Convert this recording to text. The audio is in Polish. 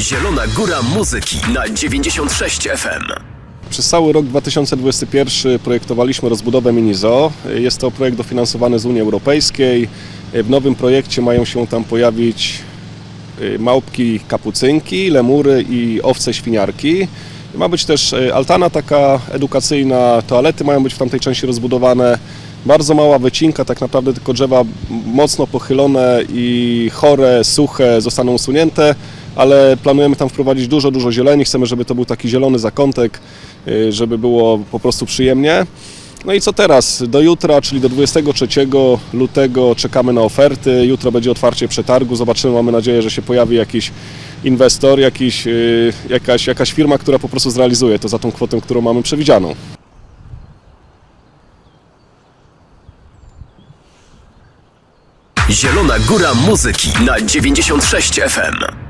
Zielona Góra Muzyki na 96 FM. Przez cały rok 2021 projektowaliśmy rozbudowę Minizo. Jest to projekt dofinansowany z Unii Europejskiej. W nowym projekcie mają się tam pojawić y, małpki kapucynki, lemury i owce świniarki. Ma być też y, altana taka edukacyjna, toalety mają być w tamtej części rozbudowane. Bardzo mała wycinka, tak naprawdę tylko drzewa mocno pochylone i chore, suche zostaną usunięte, ale planujemy tam wprowadzić dużo, dużo zieleni. Chcemy, żeby to był taki zielony zakątek, y, żeby było po prostu przyjemnie. No i co teraz? Do jutra, czyli do 23 lutego czekamy na oferty. Jutro będzie otwarcie przetargu. Zobaczymy, mamy nadzieję, że się pojawi jakiś inwestor, jakiś, y, jakaś, jakaś firma, która po prostu zrealizuje to za tą kwotę, którą mamy przewidzianą. Zielona Góra Muzyki na 96 FM.